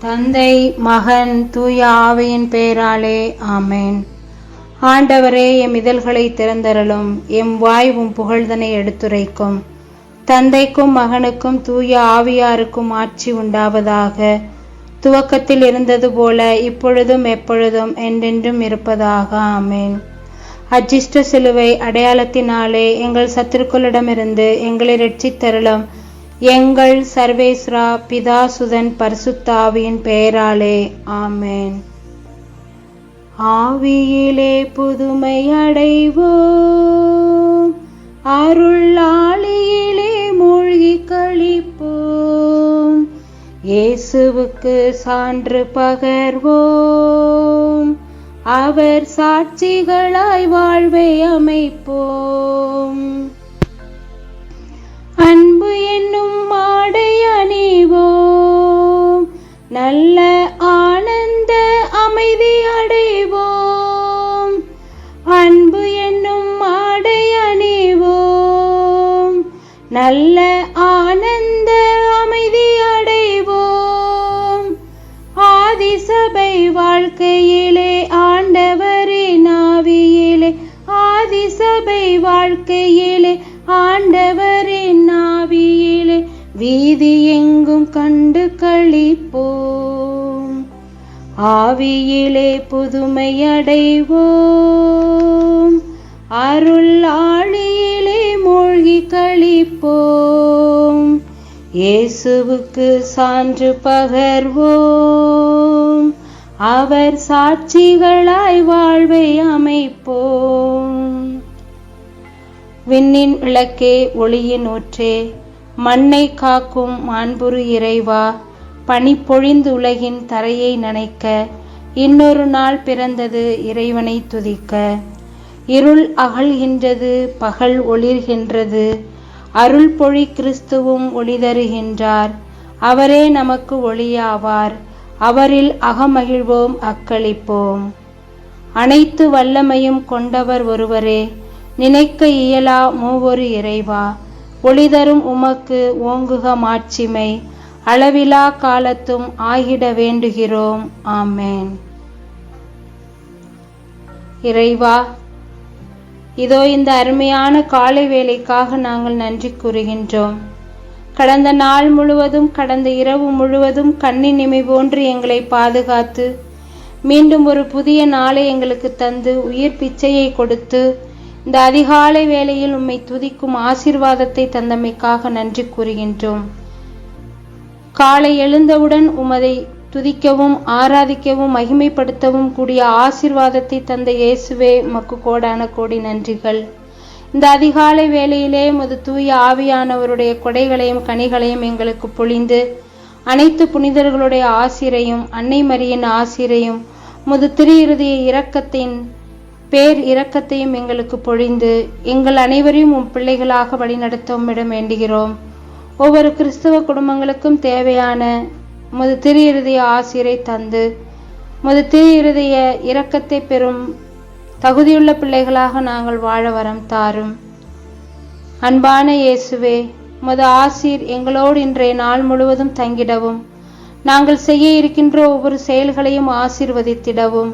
தந்தை மகன் தூய ஆவியின் பெயராலே ஆமேன். ஆண்டவரே எம் இதழ்களை திறந்தரலும் எம் வாய் உம் புகழ்தனை எடுத்துரைக்கும். தந்தைக்கும் மகனுக்கும் தூய ஆவியாருக்கும் ஆட்சி உண்டாவதாக. துவக்கத்தில் இருந்தது போல இப்பொழுதும் எப்பொழுதும் என்றென்றும் இருப்பதாக ஆமேன். அஜிஷ்ட சிலுவை அடையாளத்தினாலே எங்கள் சத்துருக்களிடமிருந்து எங்களை ரட்சித்தருளும் எங்கள் சர்வேஸ்ரா பிதாசுதன் பரிசுத்தாவியின் பெயராலே ஆமேன். ஆவியிலே புதுமை அடைவோம் அருளாளியிலே மூழ்கி கழிப்போம். இயேசுவுக்கு சான்று பகர்வோம் அவர் சாட்சிகளாய் வாழ்வை அமைப்போம். வாழ்க்கையிலே ஆண்டவரின் ஆவியிலே ஆதிசபை வாழ்க்கையிலே ஆண்டவரின் ஆவியிலே வீதி எங்கும் கண்டு கழிப்போம் ஆவியிலே புதுமையடைவோம் அருள் ஆழியிலே மூழ்கி கழிப்போம் இயேசுவுக்கு சான்று பகர்வோம். அவர் சாட்சிகளாய் வாழ்வை அமைப்போம். விண்ணின் விளக்கே ஒளியின் ஊற்றே மண்ணை காக்கும் மாண்புரு இறைவா பனி பொழிந்து உலகின் தரையை நனைக்க இன்னொரு நாள் பிறந்தது இறைவனை துதிக்க. இருள் அகழ்கின்றது பகல் ஒளிர்கின்றது. அருள் பொழி கிறிஸ்துவும் ஒளி தருகின்றார் அவரே நமக்கு ஒளியாவார். அவரில் அகமகிழ்வோம் அக்களிப்போம். அனைத்து வல்லமையும் கொண்டவர் ஒருவரே நினைக்க இயலா மூவொரு இறைவா. ஒளிதரும் உமக்கு ஓங்குக மாட்சிமை அளவிலா காலத்தும் ஆகிட வேண்டுகிறோம். ஆமேன். இறைவா இதோ இந்த அருமையான காலை வேலைக்காக நாங்கள் நன்றி கூறுகின்றோம். கடந்த நாள் முழுவதும் கடந்த இரவு முழுவதும் கண்ணின் இமை போன்று எங்களை பாதுகாத்து மீண்டும் ஒரு புதிய நாளை எங்களுக்கு தந்து உயிர் பிச்சையை கொடுத்து இந்த அதிகாலை வேளையில் உம்மை துதிக்கும் ஆசிர்வாதத்தை தந்தமைக்காக நன்றி கூறுகின்றோம். காலை எழுந்தவுடன் உமதை துதிக்கவும் ஆராதிக்கவும் மகிமைப்படுத்தவும் கூடிய ஆசிர்வாதத்தை தந்த இயேசுவே மக்கு கோடான கோடி நன்றிகள். இந்த அதிகாலை வேளையிலே முது தூய ஆவியானவருடைய கொடைகளையும் கனிகளையும் எங்களுக்கு பொழிந்து அனைத்து புனிதர்களுடைய ஆசிரையும் அன்னை மரியின் ஆசிரையும் முது திருஇறுதிய இரக்கத்தின் பேர் இரக்கத்தையும் எங்களுக்கு பொழிந்து எங்கள் அனைவரையும் உம் பிள்ளைகளாக வழிநடத்தும் உம்மிடம் வேண்டுகிறோம். ஒவ்வொரு கிறிஸ்தவ குடும்பங்களுக்கும் தேவையான முது திருஇறுதிய ஆசிரை தந்து முது திருஇறுதிய இரக்கத்தை பெறும் தகுதியுள்ள பிள்ளைகளாக நாங்கள் வாழ வரம் தாரும். அன்பான இயேசுவே முது ஆசீர் எங்களோடு இன்றைய நாள் முழுவதும் தங்கிடவும். நாங்கள் செய்ய இருக்கின்ற ஒவ்வொரு செயல்களையும் ஆசீர்வதித்திடவும்.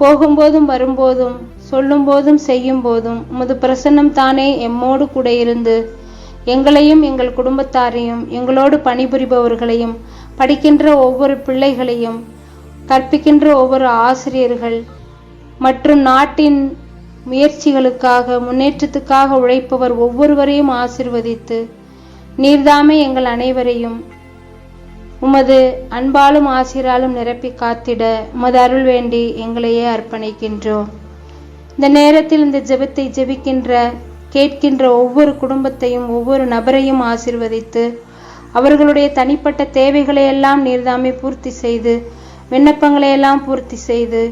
போகும்போதும் வரும்போதும் சொல்லும் போதும் செய்யும் போதும் உமது பிரசன்னம் தானே எம்மோடு கூட இருந்து எங்களையும் எங்கள் குடும்பத்தாரையும் எங்களோடு பணிபுரிபவர்களையும் படிக்கின்ற ஒவ்வொரு பிள்ளைகளையும் கற்பிக்கின்ற ஒவ்வொரு ஆசிரியர்கள் மற்றும் நாட்டின் முயற்சிகளுக்காக முன்னேற்றத்துக்காக உழைப்பவர் ஒவ்வொருவரையும் ஆசிர்வதித்து நீர்தாமே எங்கள் அனைவரையும் உமது அன்பாலும் ஆசிராலும் நிரப்பி காத்திட உமது அருள் வேண்டி எங்களையே அர்ப்பணிக்கின்றோம். இந்த நேரத்தில் இந்த ஜெபத்தை ஜெபிக்கின்ற கேட்கின்ற ஒவ்வொரு குடும்பத்தையும் ஒவ்வொரு நபரையும் ஆசிர்வதித்து அவர்களுடைய தனிப்பட்ட தேவைகளை எல்லாம் நீர்தாமே பூர்த்தி செய்து விண்ணப்பங்களை எல்லாம் பூர்த்தி செய்து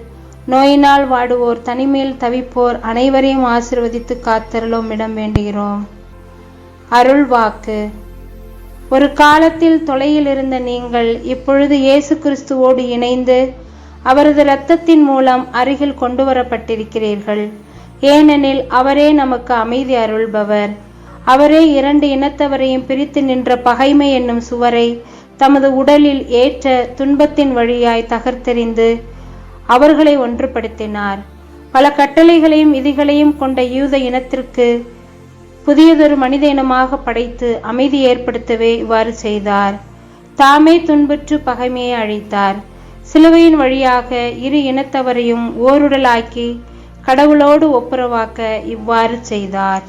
நோயினால் வாடுவோர் தனிமையில் தவிப்போர் அனைவரையும் ஆசிர்வதித்து காத்தருளும் இடம் வேண்டுகிறோம். அருள் வாக்கு. ஒரு காலத்தில் தொலையில் இருந்த நீங்கள் இப்பொழுது இயேசு கிறிஸ்துவோடு இணைந்து அவரது இரத்தத்தின் மூலம் அருகில் கொண்டு வரப்பட்டிருக்கிறீர்கள் ஏனெனில் அவரே நமக்கு அமைதி அருள்பவர். அவரே இரண்டு இனத்தவரையும் பிரித்து நின்ற பகைமை என்னும் சுவரை தமது உடலில் ஏற்ற துன்பத்தின் வழியாய் தகர்த்தெறிந்து அவர்களை ஒன்றுபடுத்தினார். பல கட்டளைகளையும் விதிகளையும் கொண்ட யூத இனத்திற்கு புதியதொரு மனித இனமாக படைத்து அமைதி ஏற்படுத்தவே இவ்வாறு செய்தார். தாமே துன்புற்று பகைமையை அழித்தார். சிலுவையின் வழியாக இரு இனத்தவரையும் ஓருடலாக்கி கடவுளோடு ஒப்புரவாக்க இவ்வாறு செய்தார்.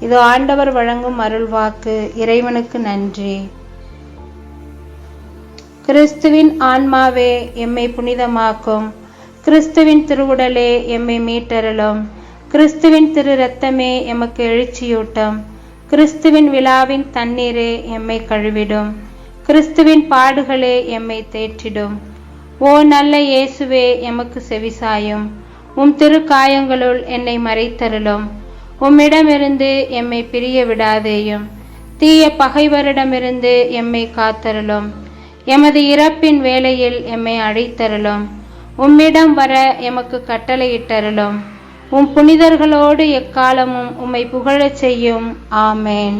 இது ஆண்டவர் வழங்கும் அருள்வாக்கு இறைவனுக்கு நன்றி. கிறிஸ்துவின் ஆன்மாவே எம்மை புனிதமாக்கும். கிறிஸ்துவின் திருவுடலே எம்மை மீட்டருளும். கிறிஸ்துவின் திரு ரத்தமே எமக்கு எழுச்சியூட்டும். கிறிஸ்துவின் விழாவின் தண்ணீரே எம்மை கழுவிடும். கிறிஸ்துவின் பாடுகளே எம்மை தேற்றிடும். ஓ நல்ல இயேசுவே எமக்கு செவிசாயும். உம் திரு காயங்களுள் என்னை மறைத்தருளும். உம்மிடமிருந்து எம்மை பிரிய விடாதேயும் தீய பகைவரிடமிருந்து எம்மை காத்தருளும். எமது இறப்பின் வேளையில் எம்மை அழைத்தருளும் உம்மிடம் வர எமக்கு கட்டளையிட்டருளும். உம் புனிதர்களோடு எக்காலமும் உம்மை புகழச் செய்யும். ஆமேன்.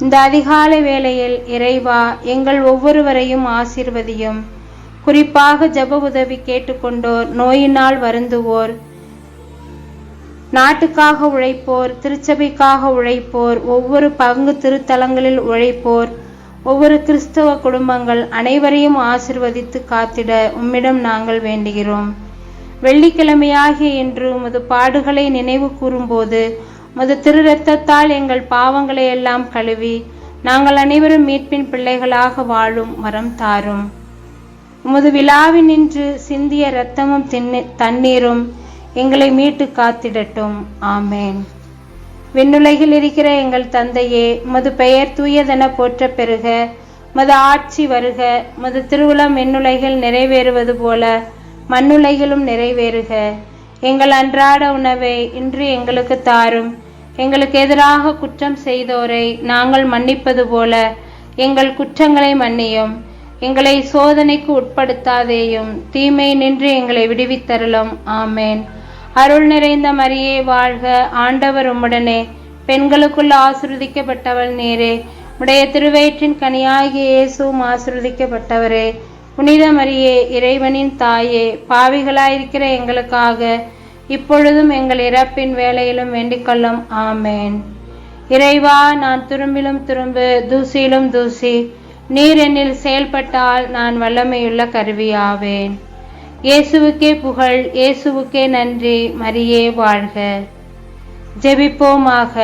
இந்த அதிகாலை வேளையில் இறைவா எங்கள் ஒவ்வொருவரையும் ஆசீர்வதியும். குறிப்பாக ஜெப உதவி கேட்டுக்கொண்டோர் நோயினால் வருந்துவோர். நாட்டுக்காக உழைப்போர் திருச்சபைக்காக உழைப்போர் ஒவ்வொரு பங்கு திருத்தலங்களில் உழைப்போர். ஒவ்வொரு கிறிஸ்தவ குடும்பங்கள் அனைவரையும் ஆசிர்வதித்து காத்திட உம்மிடம் நாங்கள் வேண்டுகிறோம். வெள்ளிக்கிழமையாகிய இன்று உமது பாடுகளை நினைவு கூறும்போது உமது திரு ரத்தத்தால் எங்கள் பாவங்களை எல்லாம் கழுவி நாங்கள் அனைவரும் மீட்பின் பிள்ளைகளாக வாழும் வரம் தாரும். உமது விழாவினின்று சிந்திய இரத்தமும் தின்னு தண்ணீரும் எங்களை மீட்டு காத்திடட்டும். ஆமேன். விண்ணுலகில் இருக்கிற எங்கள் தந்தையே மது பெயர் தூயதென போற்ற பெறுக மது ஆட்சி வருக மது திருவுளம் விண்ணுலகில் நிறைவேறுவது போல மண்ணுலகிலும் நிறைவேறுக. எங்கள் அன்றாட உணவை இன்று எங்களுக்கு தாரும். எங்களுக்கு எதிராக குற்றம் செய்தோரை நாங்கள் மன்னிப்பது போல எங்கள் குற்றங்களை மன்னியும். எங்களை சோதனைக்கு உட்படுத்தாதேயும் தீமை நின்று எங்களை விடுவித்தருளும். ஆமேன். அருள் நிறைந்த மரியே வாழ்க. ஆண்டவர் உம்முடனே. பெண்களுக்குள் ஆசிர்வதிக்கப்பட்டவள் நேரே. உடைய திருவயிற்றின் கனியாகிய இயேசுவும் ஆசிர்வதிக்கப்பட்டவரே. புனித மரியே இறைவனின் தாயே பாவிகளாயிருக்கிற எங்களுக்காக இப்பொழுதும் எங்கள் இறப்பின் வேலையிலும் வேண்டிக்கொள்ளும் ஆமேன். இறைவா நான் துரும்பிலும் துரும்பு தூசியிலும் தூசி. நீர் என்னில் செயல்பட்டால் நான் வல்லமையுள்ள கருவியாவேன். இயேசுவுக்கே புகழ் இயேசுவுக்கே நன்றி மரியே வாழ்க. ஜெபிப்போமாக.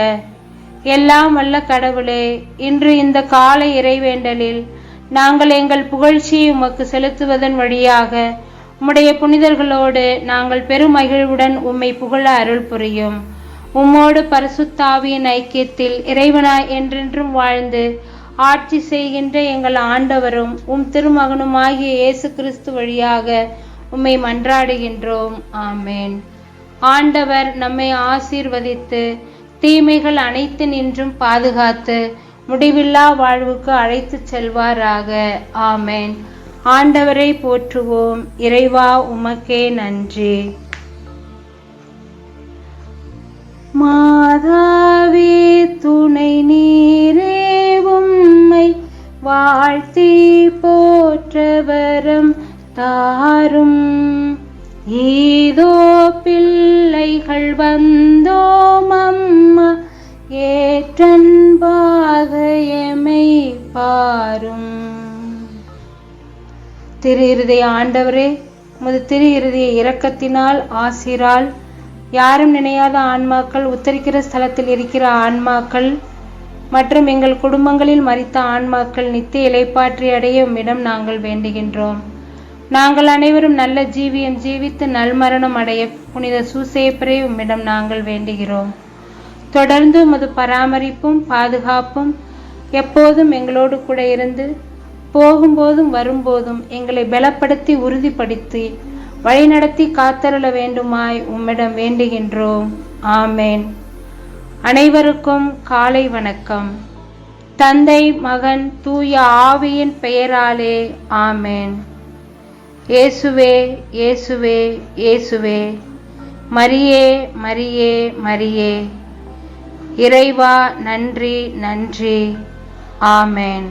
எல்லாம் வல்ல கடவுளே இன்று இந்த காலை இறைவேண்டலில் நாங்கள் எங்கள் புகழ்ச்சியை உமக்கு செலுத்துவதன் வழியாக உம்முடைய புனிதர்களோடு நாங்கள் பெருமகிழ்வுடன் உம்மை புகழ அருள் புரியும். உம்மோடு பரிசுத்தாவியின் ஐக்கியத்தில் இறைவனா என்றென்றும் வாழ்ந்து ஆட்சி செய்கின்ற எங்கள் ஆண்டவரும் உம் திருமகனுமாகிய இயேசு கிறிஸ்து வழியாக உம்மை மன்றாடுகின்றோம். ஆமேன். ஆண்டவர் நம்மை ஆசீர்வதித்து தீமைகள் அனைத்து நின்றும் பாதுகாத்து முடிவில்லா வாழ்வுக்கு அழைத்து செல்வாராக. ஆமேன். ஆண்டவரை போற்றுவோம். இறைவா உமக்கே நன்றி. மாதாவே துணை நீரே உம்மை வாழ்த்தி போற்றவரம் தாரும். ஏதோ பிள்ளைகள் வந்தோம் அம்மா ஏற்றன்பாக எமை பாரும். திரு இருதய ஆண்டவரே முது திரு இருதய இரக்கத்தினால் ஆசிரால் யாரும் நினையாத ஆன்மாக்கள் உத்தரிக்கிற ஸ்தலத்தில் இருக்கிற ஆன்மாக்கள் மற்றும் எங்கள் குடும்பங்களில் மறித்த ஆன்மாக்கள் நித்திய இலைப்பாற்றி அடைய உம்மிடம் நாங்கள் வேண்டுகின்றோம். நாங்கள் அனைவரும் நல்ல ஜீவியம் ஜீவித்து நல்மரணம் அடைய புனித சூசேப்பரே உம்மிடம் நாங்கள் வேண்டுகிறோம். தொடர்ந்து உமது பராமரிப்பும் பாதுகாப்பும் எப்போதும் எங்களோடு கூட இருந்து போகும்போதும் வரும்போதும் எங்களை பலப்படுத்தி உறுதிப்படுத்தி வழிநடத்தி காத்தருள வேண்டுமாய் உம்மிடம் வேண்டுகின்றோம். ஆமேன். அனைவருக்கும் காலை வணக்கம். தந்தை மகன் தூய ஆவியின் பெயராலே ஆமேன். இயேசுவே இயேசுவே இயேசுவே. மரியே மரியே மரியே. இறைவா நன்றி நன்றி. ஆமேன்.